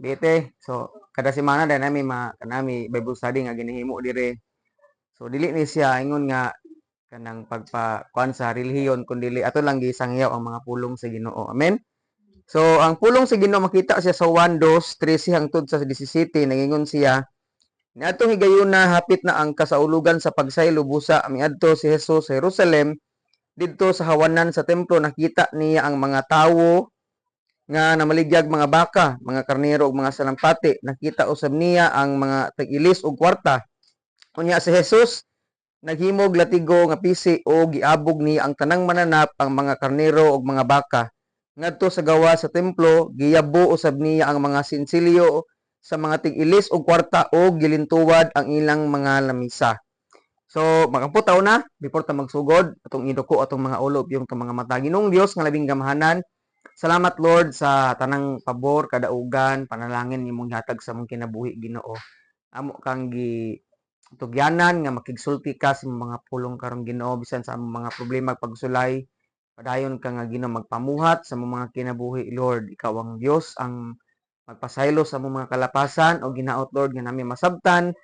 Bite. So kada semana dahil nami ma kanami Bible study nga ginihimo dire. So dili ni siya ingon nga kanang pagpa kuan sa relihiyon kun dili ato lang gisangyaw ang mga pulong sa Ginoo. Amen. So ang pulong sa Ginoo makita siya sa 1 2 13 hangtod sa 17 nangingon siya Niadtong higayuna hapit na ang kasaulugan sa pagsaylo busa miadto si Hesus sa Jerusalem didto sa hawanan sa templo nakita niya ang mga tawo nga namaligyag mga baka, mga karnero ug mga salampati. Nakita usab niya ang mga tag-ilis ug kwarta. Unya si Jesus naghimog latigo nga pisi o giabog niya ang tanang mananap ang mga karnero ug mga baka. Ngadto sa gawa sa templo, giyabo usab niya ang mga sinsilyo sa mga tig-ilis ug kwarta o gilintuwad ang ilang mga lamisa. So, makaputaw na before ta magsugod atong iduko atong mga ulo yung mga mata. Ginong Dios nga labing gamahanan. Salamat Lord sa tanang pabor, kadaugan, panalangin imong hatag sa mong kinabuhi Ginoo. Amo kang gi tugyanan nga makigsulti ka sa mga pulong karong Ginoo bisan sa among mga problema pagsulay. Padayon ka nga Ginoo magpamuhat sa mga kinabuhi Lord. Ikaw ang Dios ang magpasaylo sa among mga kalapasan o ginaot Lord nga nami masabtan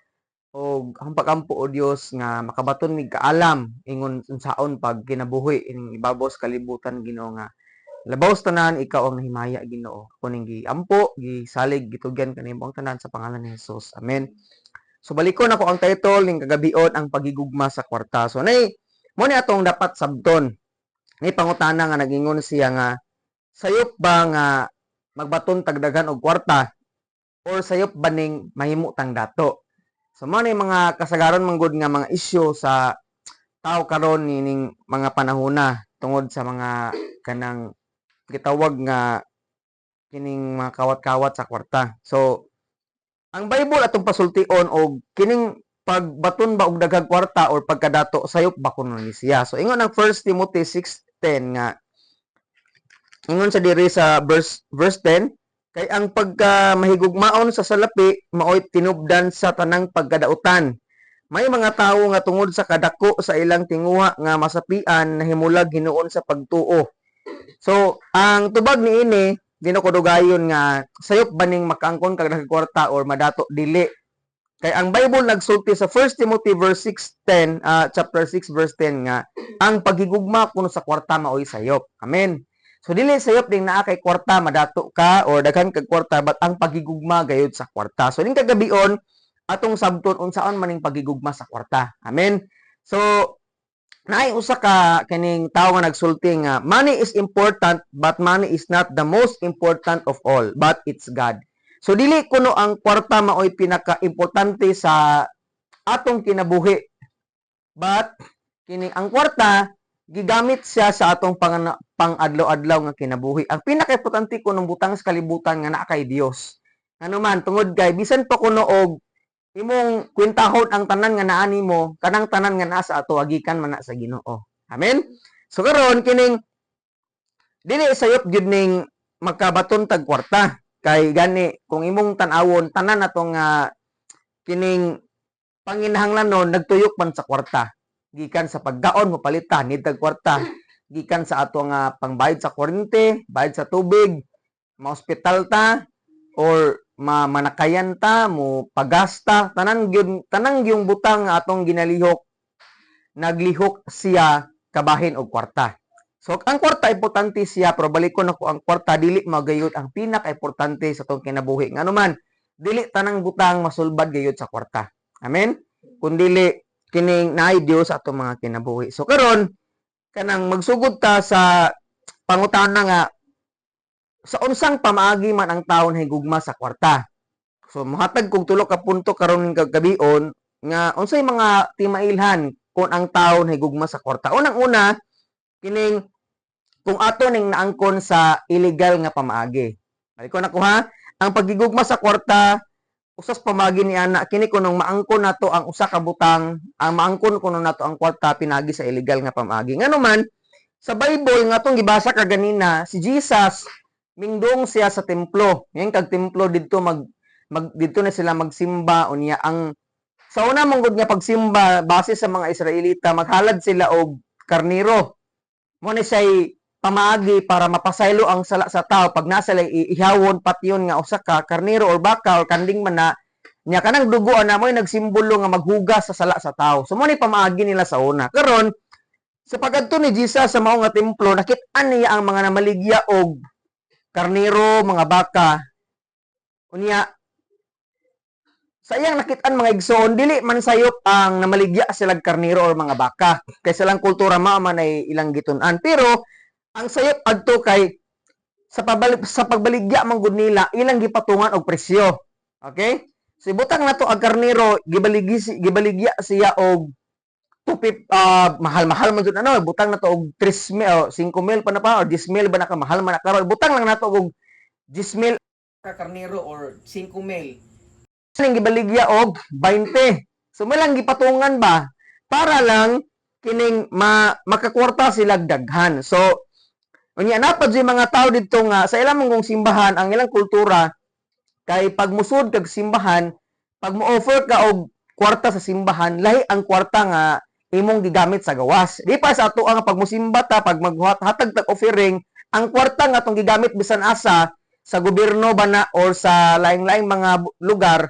o ang pagampo o Dios nga makabaton mig kaalam ingon unsaon pag kinabuhi ining ibabaw sa kalibutan Ginoo nga labaw tanan ikaw ang nahimaya Ginoo. Kuning giampo gisalig gitugyan kanimo ang tanan sa pangalan ni Hesus amen. So balikon ako ang title ning kagabion ang pagigugma sa kwarta. So nay mo ni atong dapat sabton ni pangutana nga nagingon siya nga sayop ba nga magbaton tagdagan og kwarta? Or sayop ba ning mahimo tang dato? So mo ni mga kasagaron manggod nga mga isyu sa tao karon nining mga panahona tungod sa mga kanang gitawag nga kining mga kawat-kawat sa kwarta. So ang Bible atong pasultion og kining pagbaton ba og daghang kwarta or pagkadato sayop ba kuno ni siya. So ingon ang 1 Timothy 6:10 nga ingon sa diri sa verse verse 10 kay ang pagka mahigugmaon sa salapi maoy tinubdan sa tanang pagkadautan. May mga tawo nga tungod sa kadako sa ilang tinguha nga masapian nahimulag hinuon sa pagtuo. So, ang tubag ni ini ginukudugayon nga sayop baning makaangkon kag kwarta or madato dili. Kay ang Bible nagsulti sa 1 Timothy verse 6:10, uh, chapter 6 verse 10 nga ang paghigugma kuno sa kwarta maoy sayop. Amen. So dili sayop ding naa kay kwarta madato ka or daghan kag kwarta but ang pagigugma gayud sa kwarta. So ning kagabion atong sabton unsaon maning pagigugma sa kwarta. Amen. So naay usa ka kining tawo nga nagsulti nga money is important but money is not the most important of all but it's God. So dili kuno ang kwarta maoy pinaka-importante sa atong kinabuhi. But kining ang kwarta gigamit siya sa atong pang, pang-adlaw-adlaw nga kinabuhi. Ang pinaka-importante ko nung butang sa kalibutan nga naa kay Dios. Ano man tungod kay bisan pa kuno og imong kwintahon ang tanan nga naa nimo, kanang tanan nga naa sa ato agikan man sa Ginoo. Amen. So karon kining dili sayop gyud ning magkabaton tag kwarta kay gani kung imong tan-awon tanan atong nga kining panginahanglanon nagtuyok man sa kwarta gikan sa pagkaon mo palitan ni tag kwarta gikan sa ato nga pangbayad sa kuryente, bayad sa tubig, ma-hospital ta or ma manakayan ta mo pagasta tanan gyud tanan gyung butang atong ginalihok naglihok siya kabahin og kwarta. So ang kwarta importante siya pero balikon ako ang kwarta dili magayod ang pinaka-importante sa tong kinabuhi. Ngano man dili tanang butang masulbad gayud sa kwarta. Amen. Kun dili kining naay Dios ato mga kinabuhi. So karon kanang magsugod ta sa pangutana nga sa unsang pamaagi man ang taon higugma sa kwarta. So mohatag kog tulo ka punto karon ning kagabion nga unsay mga timailhan kung ang taon higugma sa kwarta. Unang una kining kung ato ning naangkon sa illegal nga pamaagi. Balik ko na ko ha, ang pagigugma sa kwarta usas pamagi ni ana kini kunong maangkon nato ang usa ka butang ang maangkon kuno nato ang kwarta pinagi sa illegal nga pamagi ngano man sa Bible nga tong gibasa ka ganina si Jesus mingdong siya sa templo. Yang kag templo didto mag, mag didto na sila magsimba. Unya ang sa una mong nga pagsimba base sa mga Israelita maghalad sila og karniro. Mo ni say pamaagi para mapasaylo ang sala sa tao. Pag nasa lay ihawon patyon nga usa ka karnero or baka or kanding man na nya kanang dugo na mo nagsimbolo nga maghugas sa sala sa tao. So mo ni pamaagi nila sa una. Karon sa pagadto ni Jesus sa mao nga templo nakit-an niya ang mga namaligya og karnero mga baka. Unya sa iyang nakit-an mga igsoon dili man sayop ang namaligya silang karnero or mga baka. Kay silang kultura man ay ilang gitun-an. Pero ang sayop adto kay sa pabalik sa pagbaligya man gud nila ilang gipatungan og presyo. Okay? Si butang nato ang karnero gibaligi si- gibaligya siya og tupip ah, mahal-mahal man jud ano butang nato og 3 mil o 5 mil pa na pa or 10 mil ba na ka mahal man na karon butang lang nato og 10 mil. Ka karnero or 5 mil. Lang gibaligya og 20 so may lang gipatungan ba para lang kining ma makakwarta sila daghan. So unya napad yung mga tao dito nga sa ilang mong simbahan ang ilang kultura kay pag musud kag simbahan pag mo-offer ka og kwarta sa simbahan lahi ang kwarta nga imong gigamit sa gawas. Di pa sa ato ang pag musimba ta pag maghatag tag offering ang kwarta nga atong gigamit bisan asa sa gobyerno ba na or sa laing-laing mga lugar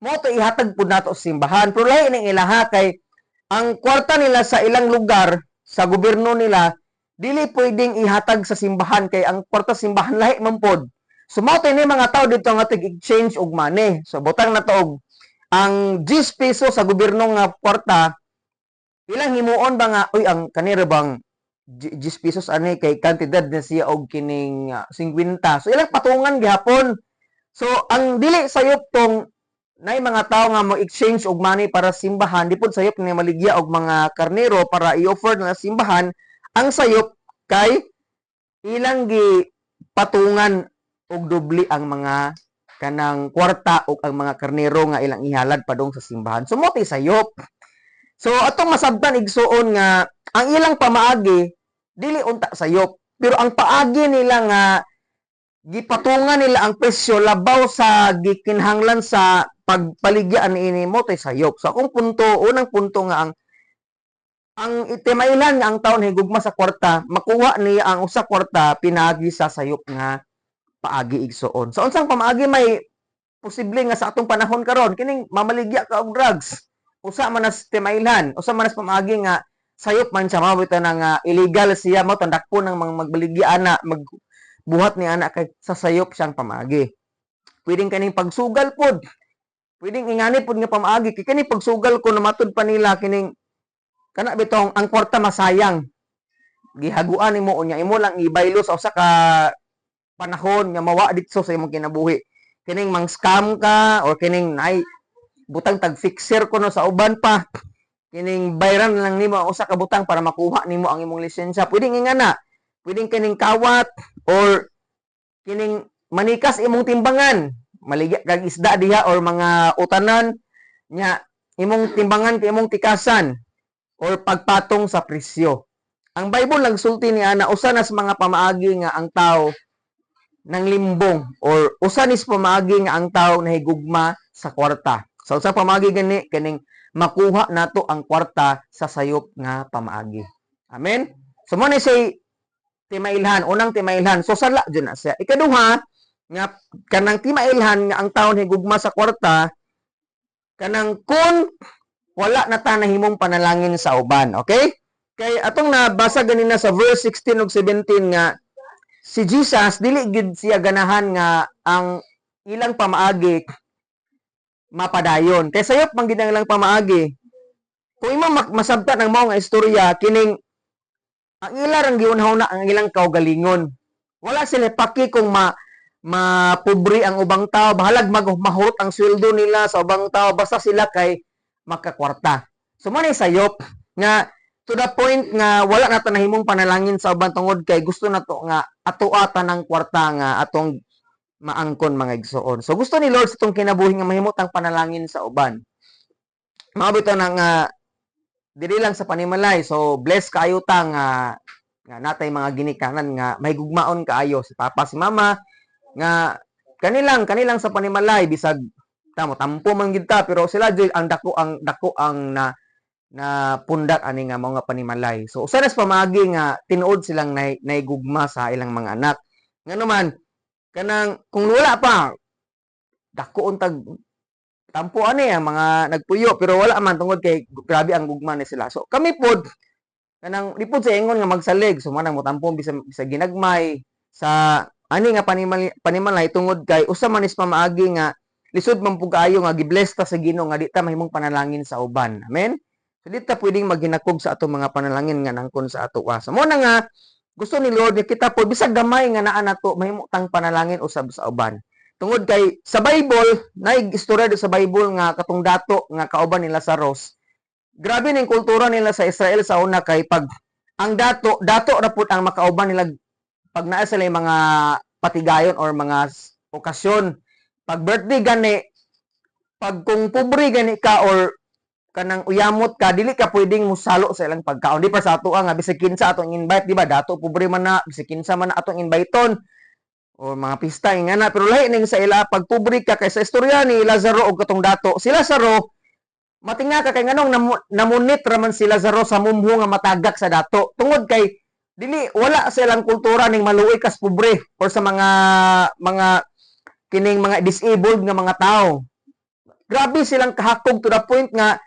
mo to ihatag pud nato sa simbahan. Pero lahi ning ilaha kay ang kwarta nila sa ilang lugar sa gobyerno nila dili pwedeng ihatag sa simbahan kay ang kwarta simbahan lahi man pod so mao to ni mga tao dito nga tig-exchange og money. So butang na og ang 10 peso sa gobyerno nga kwarta ilang himuon ba nga uy ang kanira bang 10 pesos ani kay kantidad na siya og kining ah, 50 so ilang patungan gihapon. So ang dili sayop tong nay mga tao nga mo exchange og money para simbahan di pud sayop ni maligya og mga karnero para i-offer na simbahan ang sayop kay ilang gi patungan og dubli ang mga kanang kwarta ug ang mga karnero nga ilang ihalad padung sa simbahan. So mo ti sayop so atong masabtan igsuon nga ang ilang pamaagi dili unta sayop pero ang paagi nila nga gipatungan nila ang presyo labaw sa gikinhanglan sa pagpaligyan niini mo tay sayop. So akong punto, unang punto nga ang ang itimailan nga ang taon higugma sa kwarta, makuha niya ang usa kwarta pinagi sa sayop nga paagi igsuon. So unsang pamaagi may posible nga sa atong panahon karon kining mamaligya ka og drugs. Usa man nas timailan, usa man nas pamaagi nga sayop man siya mao bitaw nga illegal siya mo tandak po ng mga magbaligya ana mag buhat ni anak kay sa sayop siyang pamagi. Pwedeng kaning pagsugal pod. Pwedeng ingani pod nga pamagi kay kani pagsugal ko namatod pa nila kining kana bitong ang kwarta masayang. Gihaguan nimo unya imo lang ibaylo sa usa ka panahon nga mawa dito sa imong kinabuhi. Kining mang scam ka or kining nay butang tag fixer ko no sa uban pa. Kining bayran lang nimo usa ka butang para makuha nimo ang imong lisensya. Pwedeng ingana. Pwedeng kining kawat or kining manikas imong timbangan maligya kag isda diha or mga utanan nya imong timbangan kay imong tikasan or pagpatong sa presyo ang Bible nagsulti ni ana usa na mga pamaagi nga ang tao nang limbong or usa ni sa pamaagi nga ang tao nahigugma sa kwarta so sa pamaagi gani kining makuha nato ang kwarta sa sayop nga pamaagi. Amen? So mo ni say timailhan unang timailhan. So sala dyan na siya. Ikaduha nga kanang timailhan nga ang taon higugma sa kwarta kanang kun wala na ta nahimong panalangin sa uban okay? Kay atong nabasa ganina sa verse 16 ug 17 nga si Jesus dili gid siya ganahan nga ang ilang pamaagi mapadayon. Kay sayop man gid ang ilang pamaagi. Kung imo mak- masabtan ang mao istorya kining ang ila rang giunahuna ang ilang kaugalingon. Wala sila paki kung ma mapobre ang ubang tao. Bahalag mag mahurot ang sweldo nila sa ubang tao. Basta sila kay makakwarta. So mo ni sayop nga to the point nga wala na ta nahimong panalangin sa ubang tungod kay gusto na to nga atuata ng kwarta nga atong maangkon mga igsoon so gusto ni Lord sa itong kinabuhi nga mahimot ang panalangin sa uban mabito na nga dili lang sa panimalay so bless kayo ta nga nga natay mga ginikanan nga may gugmaon kaayo si papa si mama nga kanilang kanilang sa panimalay bisag tamo tampo man gid ta pero sila jud ang dako ang dako ang na na pundak ani nga mga panimalay. So usa na sa pamagi nga tinuod silang nay, naigugma sa ilang mga anak. Nga naman kanang kung wala pa dako untag tampo ani ang mga nagpuyo pero wala man tungod kay grabe ang gugma ni sila. So kami pod kanang lipod sa ingon nga magsalig so manang motampo bisa, bisa ginagmay sa ani nga panimal panimalay tungod kay usa man is pamaagi nga lisod man pug nga gibless ta sa Ginoo nga di mahimong panalangin sa uban. Amen. So di ta pwedeng maghinakog sa ato mga panalangin nga nangkon sa ato wa. So mo na nga gusto ni Lord nga kita po bisag gamay nga naa nato mahimo tang panalangin usab sa uban. Tungod kay sa Bible, naig istorya sa Bible nga katong dato nga kauban ni Lazarus. Grabe ning kultura nila sa Israel sa una kay pag ang dato dato ra pud ang makauban nila pag naa sila mga patigayon or mga okasyon. Pag birthday gani, pag kung pobre gani ka or kanang uyamot ka, dili ka pwedeng musalo sa ilang pagkaon. Di pa sa ato nga, bisag kinsa atong invite, di ba? Dato pobre man na, bisag kinsa man na atong inviteon o mga pista nga na pero lahi ning sa ila pag pobre ka kay sa istorya ni Lazaro og katong dato si Lazaro matinga ka kay nganong namu- namunit raman si Lazaro sa mumho nga matagak sa dato tungod kay dili wala sa ilang kultura ning maluoy kas pobre or sa mga mga kining mga disabled nga mga tao grabe silang kahakog to the point nga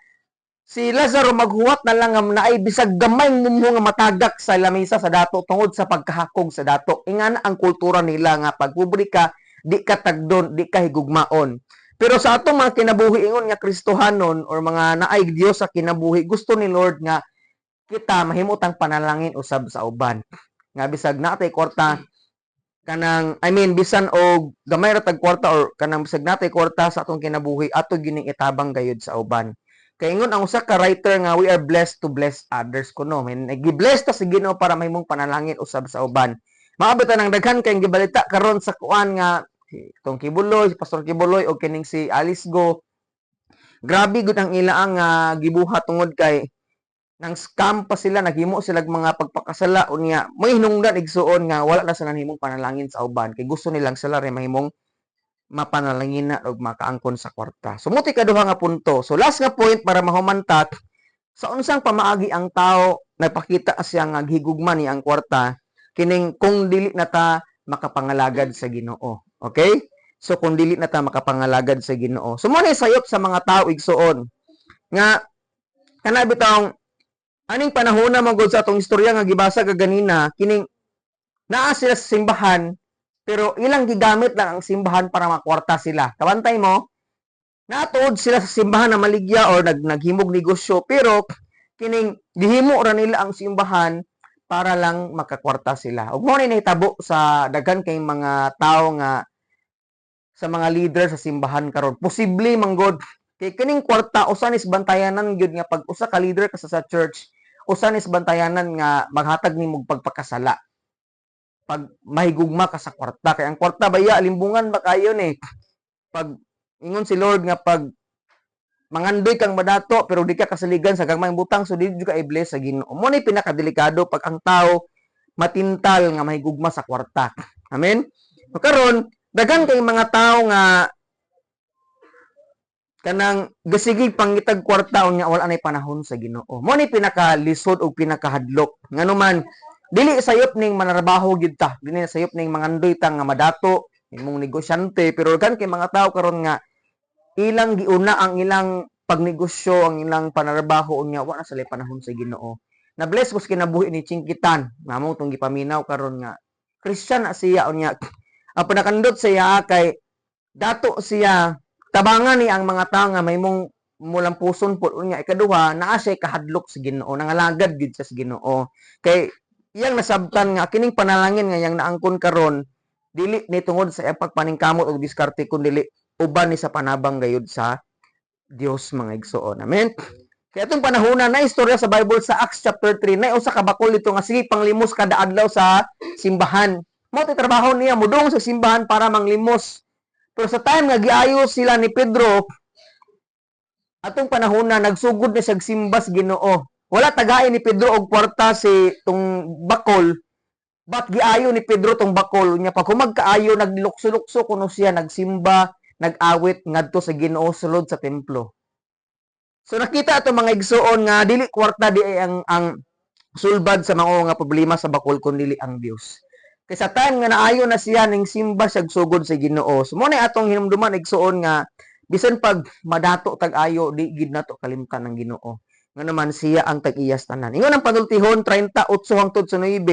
si Lazaro maghuwat na lang nga naay bisag gamay mumho nga matagak sa lamisa sa dato tungod sa pagkahakog sa dato. Ingana ang kultura nila nga pag pobre ka di ka tagdon di ka higugmaon. Pero sa atong mga kinabuhi ingon nga Kristohanon or mga naay Dios sa kinabuhi gusto ni Lord nga kita mahimutang panalangin usab sa uban. Nga bisag natay kwarta kanang I mean bisan og gamay ra tag kwarta or kanang bisag natay kwarta sa atong kinabuhi ato gining itabang gayud sa uban kay ingon ang usa ka writer nga we are blessed to bless others. Kuno men gi-bless ta sa Ginoo para mahimong panalangin usab sa uban. Maabot ta nang daghan kay gibalita karon sa kuan nga itong Kibuloy, si Pastor Kibuloy o kining si Alice Go. Grabe gud ang ilaang nga gibuhat tungod kay nang scam pa sila naghimo sila mga pagpakasala. Unya may hinungdan igsuon nga wala na sila himong panalangin sa uban. Kay gusto nilang sila rin mahimong mapanalangin na og makaangkon sa kwarta. So muti kaduha nga punto. So last nga point para mahumantat sa unsang pamaagi ang tao nagpakita siya nga gihigugma ni ang kwarta kining kung dili na ta makapangalagad sa Ginoo. Okay? So kung dili na ta makapangalagad sa Ginoo. So mo sayop sa mga tao igsuon nga kana bitong aning panahon na magod sa atong istorya nga gibasa ka ganina kining naa sila sa simbahan pero ilang gigamit lang ang simbahan para makwarta sila. Kabantay mo, natuod sila sa simbahan na maligya or nag naghimog negosyo pero kining gihimo ra nila ang simbahan para lang makakwarta sila. Ug mo ni nahitabo sa daghan kay mga tao nga sa mga leader sa simbahan karon. Posible manggod kay kining kwarta usa nis bantayanan gyud nga pag usa ka leader ka sa, sa church, usa nis bantayanan nga maghatag nimo pagpakasala pag mahigugma ka sa kwarta. Kay ang kwarta baya limbungan ba kayo ni? Pag ingon si Lord nga pag mangandoy kang madato pero di ka kasaligan sa gagmayng butang so di ka i-bless sa Ginoo. Mo ni pinakadelikado pag ang tao matintal nga mahigugma sa kwarta. Amen? So karon daghan kay mga tao nga kanang gasigig pangitag kwarta unya wala nay panahon sa Ginoo. Mo ni pinakalisod o pinakahadlok. Nganuman dili sayop ning manarbaho gid ta. Dili sayop ning mangandoy ta nga madato imong negosyante. Pero kan kay mga tao karon nga ilang giuna ang ilang pagnegosyo ang ilang panarbaho unya wa na sila panahon sa Ginoo. Na bless ko sa kinabuhi ni Chingkitan. Namo tong gipaminaw karon nga Christian na siya unya. Ang pinakandot siya kay dato siya tabangan ni ang mga tao nga mahimong mulang puson po unya ikaduha naa siya kahadlok sa Ginoo nangalagad siya sa Ginoo. Kay iyang nasabtan nga kining panalangin nga yang naangkon karon dili ni tungod sa iyang pagpaningkamot og diskarte kun dili uban ni sa panabang gayud sa Dios mga igsoon. Amen? Kaya itong panahona na istorya sa Bible sa Acts chapter 3 na usa ka bakol dito nga sige panglimos kada adlaw sa simbahan. Mo trabaho niya mudong sa simbahan para manglimos pero sa time nga giayo sila ni Pedro atong panahon na nagsugod na siyag simbas Ginoo wala tagay ni Pedro og kwarta si tong bakol Bat giayo ni Pedro tong bakol nya pag humagkaayo naglukso-lukso kuno siya nagsimba, nag-awit ngadto sa Ginoo sulod sa templo. So nakita ato mga igsuon nga dili kwarta di ang ang sulbad sa mga nga problema sa bakol kun dili ang Dios. Kay sa time nga naayo na siya ning simba siya sugod sa Ginoo. So mo atong hinumduman igsuon nga bisan pag madato tag ayo di gid nato kalimtan ng Ginoo. Nga naman siya ang tag-iyas tanan. Ingon ang panultihon 38 hangtod sa 9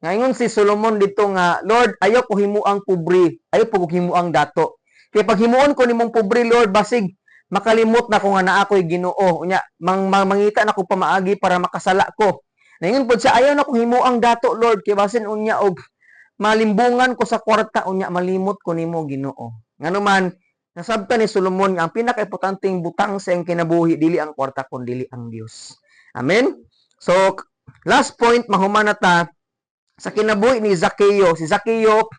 nga ingon si Solomon dito nga Lord ayo ko himuang pobre, ayo ko himuang dato. Kay pag himuon ko nimong pobre Lord basig makalimot na ko nga naa ko'y Ginoo. Unya mang, mang mangita na ko pamaagi para makasala ko. Naingon pod siya ayaw na ko himo ang dato Lord. Kay basin unya og malimbungan ko sa kwarta. Unya malimot ko nimo Ginoo. Nganuman nasabta ni Solomon nga ang pinakaimportanteng butang sa iyang kinabuhi dili ang kwarta kun ang Dios amen? So last point mahuman ta sa kinabuhi ni Zakeo si Zakeo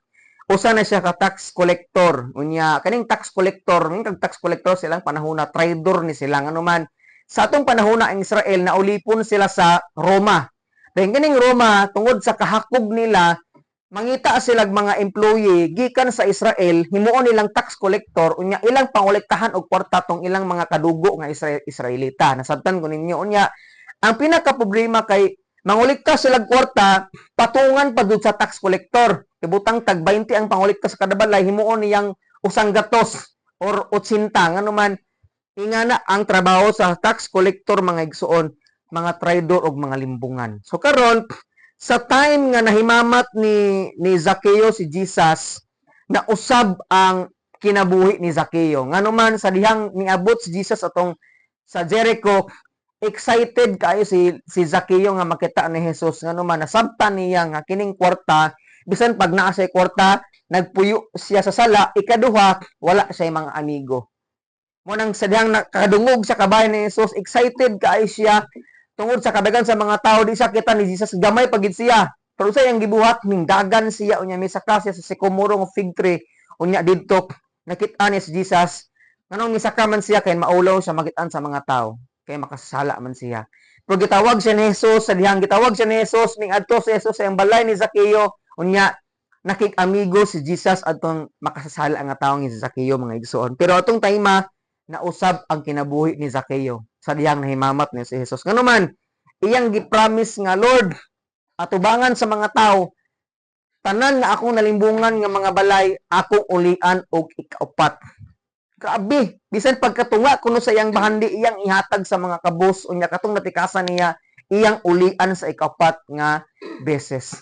usa na siya ka tax collector. Unya kaning tax collector ning kag tax collector silang panahon na traidor ni sila. Ngano man sa atong panahon na ang Israel naulipon sila sa Roma. Dahil kaning Roma tungod sa kahakog nila mangita sila mga employee gikan sa Israel himuon nilang tax collector unya ilang pangolektahan og kwarta tong ilang mga kadugo nga Isra- Israelita. Nasabtan ko ninyo unya ang pinaka problema kay mangolekta sila kwarta patungan pa sa tax collector. Ibutang tag 20 ang pangulikta sa kada balay himuon niyang usang gatos or 80 ngano man ingana ang trabaho sa tax collector mga igsuon mga traidor og mga limbungan. So karon sa time nga nahimamat ni ni Zakeo si Jesus na usab ang kinabuhi ni Zakeo ngano man sa dihang niabot si Jesus atong sa Jericho excited kayo si si Zakeo nga makita ni Jesus. Ngano man nasabtan niya nga kining kwarta. Bisan pag naa siya kwarta nagpuyo siya sa sala ikaduha wala siya mga amigo. Mo nang sadyang nakadungog sa kabayan ni Jesus excited kaayo siya tungod sa kadagan sa mga tao di siya kita ni Jesus gamay pagid siya. Pero sa iyang gibuhat ning dagan siya unya may saka siya sa sikomoro nga fig tree. Unya didto nakita niya si Jesus. Nganong misaka man siya kay maulaw siya magitan sa mga tao. Kay makasala man siya. Pero gitawag siya ni Jesus sa dihang gitawag siya ni Jesus ning adto si Jesus sa iyang balay ni Zakeo unya nakik-amigo si Jesus atong makasasala nga tawo ni Zakeo mga igsoon. Pero atong tayma nausab ang kinabuhi ni Zakeo sa diyang nahimamat ni si Jesus. Ngano man iyang gi-promise nga Lord atubangan sa mga tao tanan nga akong nalimbungan nga mga balay akong ulian og ikaupat. Grabe, bisan pagkatunga kuno sa iyang bahandi iyang ihatag sa mga kabus unya katong natikasan niya iyang ulian sa ikaupat nga beses.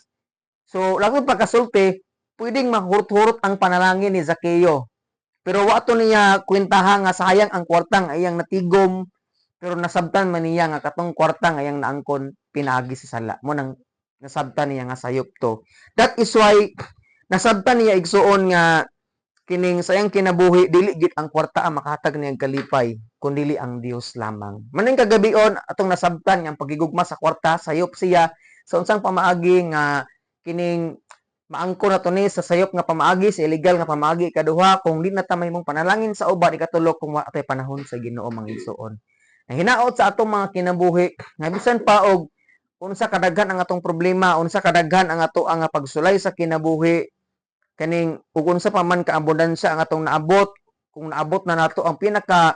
So, lagot pagkasulti, pwedeng mahurot-hurot ang panalangin ni Zakeo. Pero wato niya kwentaha nga sayang ang kwartang ayang natigom pero nasabtan man niya nga katong kwartang ayang naangkon pinagi sa sala. Mo nang nasabtan niya nga sayop to. That is why nasabtan niya igsuon nga kining sayang kinabuhi dili gid ang kwarta ang makahatag niyang kalipay kun dili ang Dios lamang. Maning kagabion atong nasabtan nga pagigugma sa kwarta sayop siya sa unsang pamaagi nga kining maangko na to ni sa sayop nga pamaagi sa illegal nga pamaagi kaduha kung di na ta mahimong panalangin sa uban ikatulo kung wa tay panahon sa Ginoo mga Na hinaot sa atong mga kinabuhi nga bisan pa og unsa kadaghan ang atong problema, unsa kadaghan ang ato ang pagsulay sa kinabuhi kaning ug unsa pa man kaabundansya ang atong naabot kung naabot na nato ang pinaka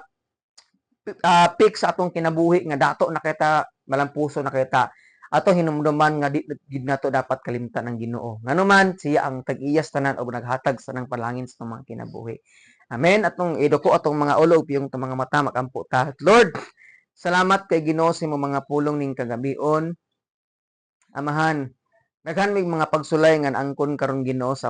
uh, peak sa atong kinabuhi nga dato na kita malampuso na kita ato hinumduman nga di gid nato dapat kalimtan ng Ginoo. Nganuman siya ang tag-iyas tanan og naghatag sa nang palangin sa mga kinabuhi. Amen. Atong iduko atong mga ulo yung mga mata makampo ta. Lord, salamat kay Ginoo sa mga pulong ning kagabion. Amahan, daghan mga pagsulay nga angkon karon Ginoo sa